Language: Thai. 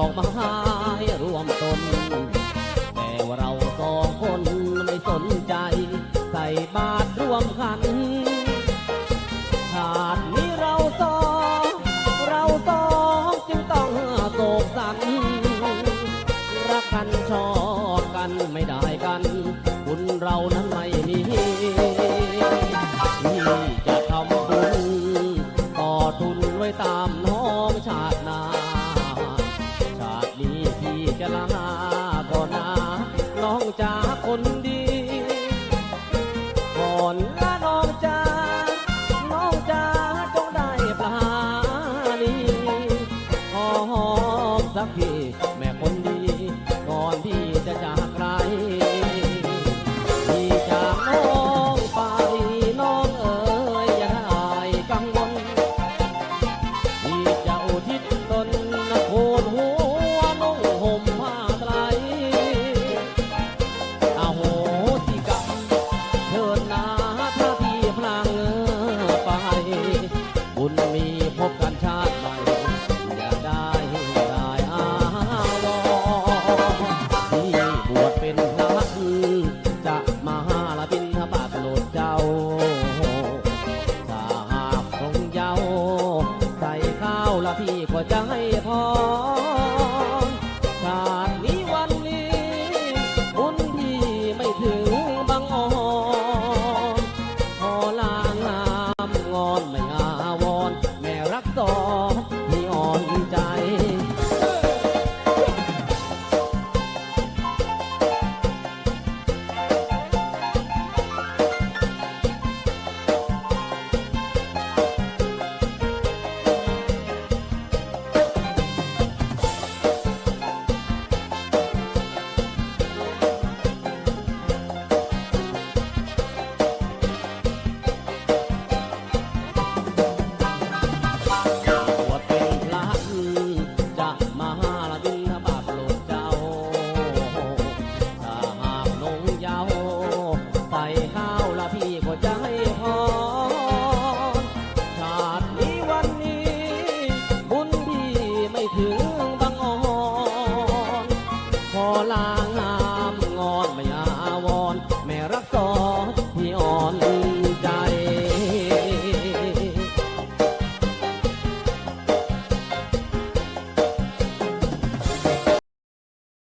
อกมไห้รวมตนแต่ว่าเราสองคนไม่สนใจ ใส่บาตรรวมขันขาตินี้เราสองเราสองจึงต้องโศกสันรักกันชอบกันไม่ได้กัน คุณเรานั้นไม่มี จะลาก่อนนะน้องจ๋าคนดีก่อนละน้องจ๋าน้องจ๋าจงได้ปลานีหอมสักที ก็จะให้